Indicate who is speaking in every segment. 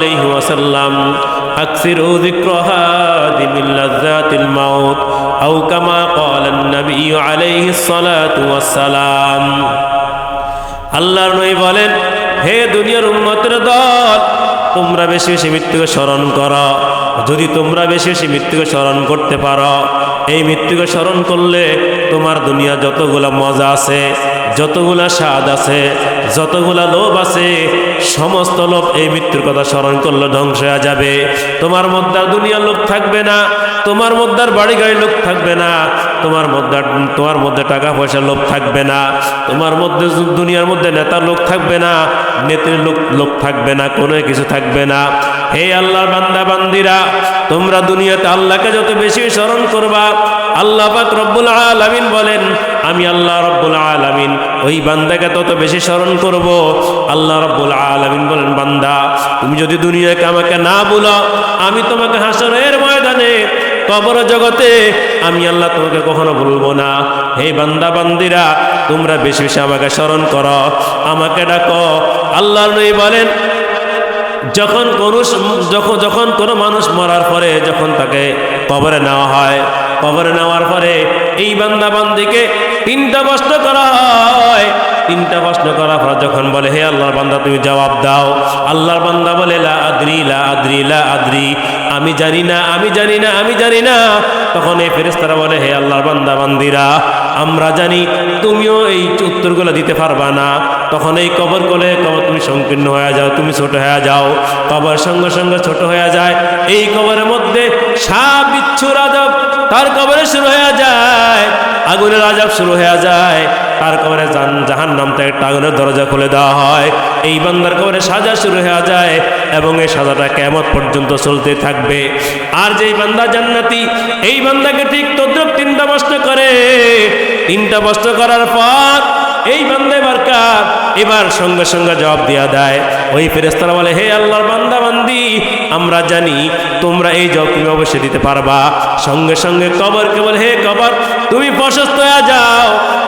Speaker 1: عليه وسلم أكثروا ذكر هادم اللذات الموت أو كما قال النبي عليه الصلاة والسلام আল্লাহর নবী বলেন হে দুনিয়ার উন্মতের দল তোমরা বেশি বেশি মৃত্যুকে স্মরণ করো যদি তোমরা বেশি বেশি মৃত্যুকে স্মরণ করতে পারো এই মৃত্যুকে স্মরণ করলে তোমার দুনিয়া যতগুলা মজা আছে যতগুলা স্বাদ আছে, যতগুলা লোভ আছে, সমস্ত লোভ এই মৃত্যুর কথা স্মরণ করলে ধ্বংস হয়ে যাবে। তোমার মধ্যে দুনিয়ার লোভ থাকবে না। তোমার মধ্যে আর বাড়ি গাড়ি লোক থাকবে না। তোমার মধ্যে তোমার মধ্যে টাকা পয়সার লোক থাকবে না। তোমার মধ্যে দুনিয়ার মধ্যে নেতার লোক থাকবে না। নেত্রীর লোক লোক থাকবে না, কোনো কিছু থাকবে না। হে আল্লাহর বান্দা, বান্দিরা, তোমরা দুনিয়াতে আল্লাহকে যত বেশি স্মরণ করবা, আল্লাহ পাক রব্বুল আলামিন বলেন, আমি আল্লাহ রব্বুল আলামিন, ওই বান্দাকে তত বেশি স্মরণ করব। আল্লাহ রব্বুল আলামিন বলেন, বান্দা, তুমি যদি দুনিয়াকে আমাকে না বলো, আমি তোমাকে হাসরের ময়দানে কবর জগতে, আমি আল্লাহ তোমাকে কখনো ভুলবো না। হে বান্দা বান্দিরা তোমরা বেশি বেশি আমাকে স্মরণ করো, আমাকে ডাকো। আল্লাহ নই বলেন, যখন কোনো যখন যখন কোনো মানুষ মরার পরে যখন তাকে কবরে নেওয়া হয়, কবরে নেওয়ার পরে এই বান্দা বান্দিকে তিনটা প্রশ্ন করা হয়। তিনটা প্রশ্ন করার পর যখন বলে, হে আল্লাহর বান্দা, তুমি জবাব দাও। আল্লাহর বান্দা বলে, লা আদ্রি লা আদ্রি লা আদ্রি। আমি জানি না, আমি জানি না, আমি জানি না। তখন এই ফেরেস্তারা বলে, হে আল্লাহর বান্দা, বান্দিরা, আমরা জানি, তুমিও এই উত্তরগুলো দিতে পারবা না। তখন এই কবর কোলে কবর তুমি সংকীর্ণ হয়ে যাও, তুমি ছোট হয়ে যাও। কবর সঙ্গে সঙ্গে ছোট হয়ে যায়। এই কবরের মধ্যে সাপ, বিচ্ছু, রাজব, তার কবরে শুরু হয়ে যায়। আগুনের রাজব শুরু হয়ে যায়। তার কবরে জাহান নাম থেকে দরজা খুলে দেওয়া হয়। এই বান্দার কবরে সাজা শুরু হয়ে যায় এবং এই সাজাটা কেমত পর্যন্ত চলতে থাকবে। আর যেই বান্দা জান্নাতি, এই বান্দাকে ঠিক তদ্রুপ তিনটা প্রশ্ন করে। তিনটা প্রশ্ন করার পর এই বান্দা এবার কার? এবার সঙ্গে সঙ্গে জবাব দিয়া দেয়। ওই ফেরেস্তারা বলে, হে আল্লাহর বান্দা বান্দি আমরা জানি তোমরা এই জবাব তুমি অবশ্যই দিতে পারবা। সঙ্গে সঙ্গে কবরকে বলে, হে কবর, তুমি প্রশস্ত হয়ে যাও।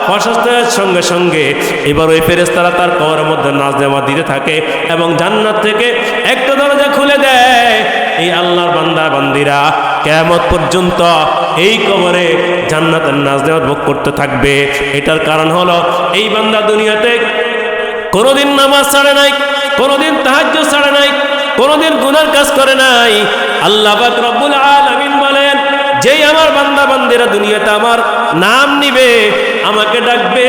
Speaker 1: প্রশস্ত সঙ্গে সঙ্গে এবার ওই ফেরেস্তারা তার কবরের মধ্যে নাচ দেওয়া দিতে থাকে এবং জান্নাত থেকে একটা দরজা খুলে দেয়। এই আল্লাহর বান্দা, বান্দিরা কেমত পর্যন্ত এই কবরে জান্নাতের নাচ দেওয়া ভোগ করতে থাকবে। এটার কারণ হলো, এই বান্দা দুনিয়াতে কোনোদিন নামাজ ছাড়ে নাই, কোনোদিন তাহাজ্য ছাড়ে নাই কোনোদিন গুনার কাজ করে নাই। আল্লাহ পাক রব্বুল আলামিন বলেন, যেই আমার বান্দা বান্দিরা দুনিয়াতে আমার নাম নিবে, আমাকে ডাকবে,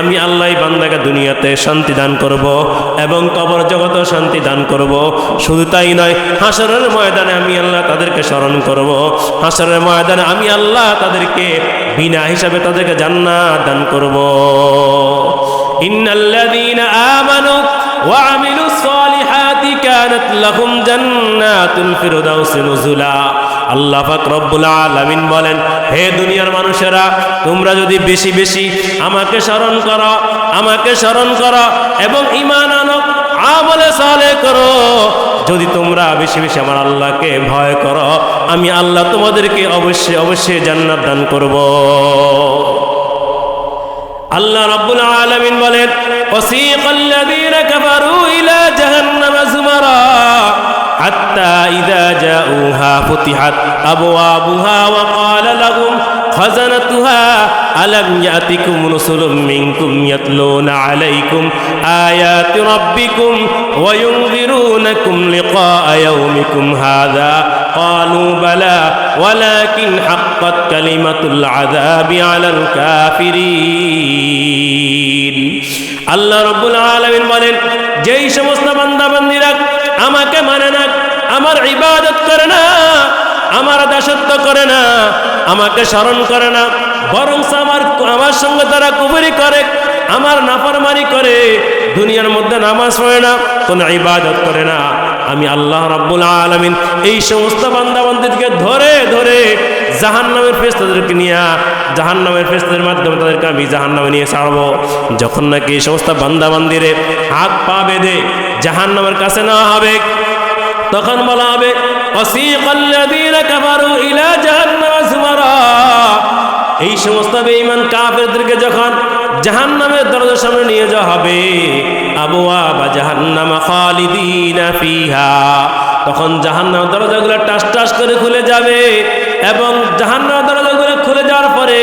Speaker 1: আমি আল্লাহ বান্দাকে দুনিয়াতে শান্তি দান করব এবং কবর জগত শান্তি দান করব। শুধু তাই নয়, হাসরের ময়দানে আমি আল্লাহ তাদেরকে স্মরণ করব। হাসরের ময়দানে আমি আল্লাহ তাদেরকে বিনা হিসাবে তাদেরকে জান্নাত দান করব। ইন্নাল্লা আমানু ওয়া আমিলু কানাত লাহুম জান্নাতুল ফিরদাউস নুজুলা। আল্লাহ পাক রব্বুল আলামিন বলেন, হে দুনিয়ার মানুষেরা, তোমরা যদি বেশি বেশি আমাকে স্মরণ করো, আমাকে স্মরণ করো এবং আনো সালে করো। যদি তোমরা বেশি বেশি আমার আল্লাহকে ভয় করো, আমি আল্লাহ তোমাদেরকে অবশ্যই অবশ্যই জান্নাত দান করব। আল্লাহ রব্বুল আলামিন বলেন হাত্তা ইযা জাউহা ফুতিহাত আবওয়াবুহা ওয়া ক্বালা লাহুম খাজানাতুহা আলাম ইয়াতিকুম রুসুলুম মিনকুম ইয়াতলুনা আলাইকুম আয়াতি রাব্বিকুম ওয়া ইউনযিরুনাকুম লিকাআ ইয়াউমিকুম হাযা قالوا بلى ولكن حقت كلمة العذاب على الكافرين আল্লাহ রব্বুল আলামিন বলেন যেই সমস্ত বান্দা বান্দিরা আমাকে মানে না আমার ইবাদত করে না, আমার দাসত্ব করে না, আমাকে স্মরণ করে না। বরং আমার আমার সঙ্গে তারা কুবরি করে, আমার নাফরমানি করে, দুনিয়ার মধ্যে নামাজ পড়ে না, কোনো ইবাদত করে না। আমি আল্লাহ রাব্বুল আলামিন এই সমস্ত বান্দাবান্দিকে ধরে ধরে জাহান্নামের ফেস তাদেরকে নিয়ে, জাহান্নামের ফেসদের মাধ্যমে তাদেরকে আমি জাহান্নামে নিয়ে ছাড়বো। যখন নাকি এই সমস্ত বান্দাবান্দিরে হাত পা বেঁধে জাহান্নামের কাছে নেওয়া হবে তখন বলা হবে এই সমস্ত বেঈমান কাফেরদেরকে যখন জাহান নামের দরজার সামনে নিয়ে যাওয়া হবে আবুয়া বা জাহান্নামা খালিদিনা ফিহা। তখন জাহান্নাম দরজাগুলো টাস টাস করে খুলে যাবে এবং জাহান্নাম দরজাগুলো খুলে যাওয়ার পরে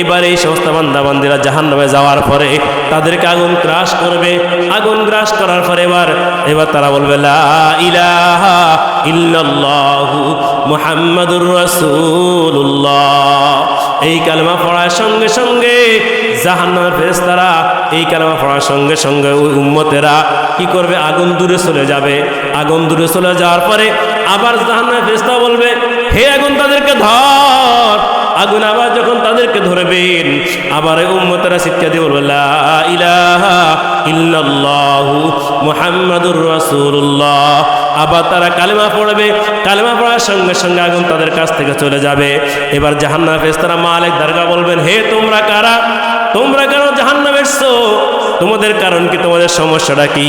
Speaker 1: এবার এই সমস্ত বান্দাবান্দিরা জাহান্নামে যাওয়ার পরে তাদেরকে আগুন গ্রাস করবে। আগুন গ্রাস করার পরে এবার এবার তারা বলবে ইলাহা ইল্লাল্লাহু এই কালেমা পড়ার সঙ্গে সঙ্গে জাহান্নামের ফেরেশতারা এই কালেমা পড়ার সঙ্গে সঙ্গে ওই উম্মতেরা কি করবে? আগুন দূরে চলে যাবে। আগুন দূরে চলে যাওয়ার পরে আবার জাহান্নামের ফেরেশতা বলবে, হে আগুন তাদেরকে ধর। আগুন আবার যখন তাদেরকে ধরবেন, আবার উম্মতেরা শিক্ষা দিয়ে বলবে ইলাহা আবার তারা কালেমা পড়বে, কালেমা পড়ার সঙ্গে সঙ্গে আগুন তাদের কাছ থেকে চলে যাবে। এবার জাহান্নাম ফেরেশতারা মালিক দারগা বলবেন, হে তোমরা কারা? তোমরা কেন জাহান্নামে এসছো? তোমাদের কারণ কি? তোমাদের সমস্যাটা কি?